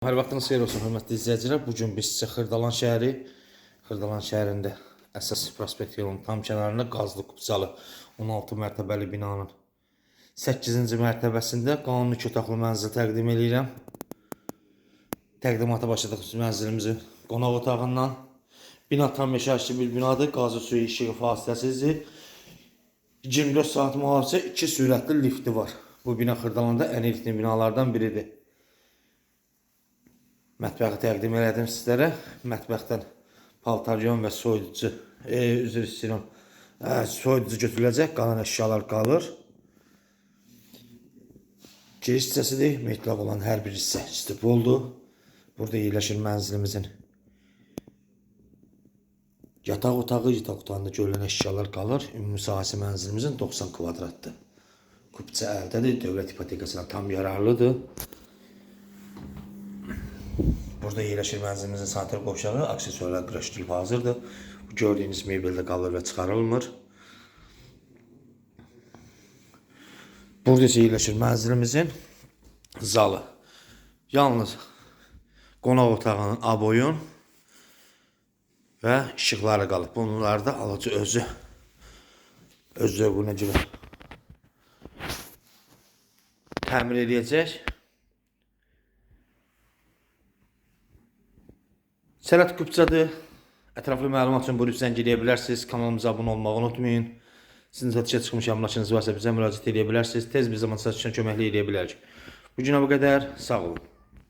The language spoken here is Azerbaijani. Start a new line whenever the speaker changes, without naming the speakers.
Hər vaxtınız xeyir olsun, hörmətli izləyicilər. Bu gün biz sizə Xırdalan şəhəri, Xırdalan şəhərində əsas prospekt yolunun tam kənarında qazlı qubcalı 16 mərtəbəli binanın 8-ci mərtəbəsində qanuni iki otaqlı mənzil təqdim edirəm. Təqdimata başladıq biz mənzilimizi qonaq otağından. Bina tam yaşayışlı bir binadır. Qazı suyu işığı fasiləsizdir. 24 saat mühafizə 2 sürətli lifti var. Bu bina Xırdalanda ən ilkin binalardan biridir. Mətbəxi təqdim elədim sizlərə. Mətbəxdən paltaryon və soyuducu, e, üzr istəyirəm, e, soyuducu götürüləcək, qalan əşyalar qalır. Giriş hissəsidir, metlaq olan hər bir hissə istipoldur. Burada yerləşir mənzilimizin yataq otağı, yataq otağında görülən əşyalar qalır. Ümumi sahəsi mənzilimizin 90 kvadratdır. Kupça əldədir, dövlət ipotekasına tam yararlıdır. Burada yerləşir mənzilimizin sanitar qovşağı, aksesuarlar quraşdırılıb hazırdır. Bu gördüyünüz mebeldə qalır və çıxarılmır. Burada isə yerləşir mənzilimizin zalı. Yalnız qonaq otağının aboyun və işıqları qalıb. Bunları da alıcı özü öz zövqünə görə təmir edəcək. Sərət Qıpçadır. Ətraflı məlumat üçün buyurub zəng edə bilərsiniz. Kanalımıza abunə olmağı unutmayın. Sizin satışa çıxmış əmlakınız varsa bizə müraciət edə bilərsiniz. Tez bir zamanda satışa köməklik edə bilərik. Bu günə bu qədər. Sağ olun.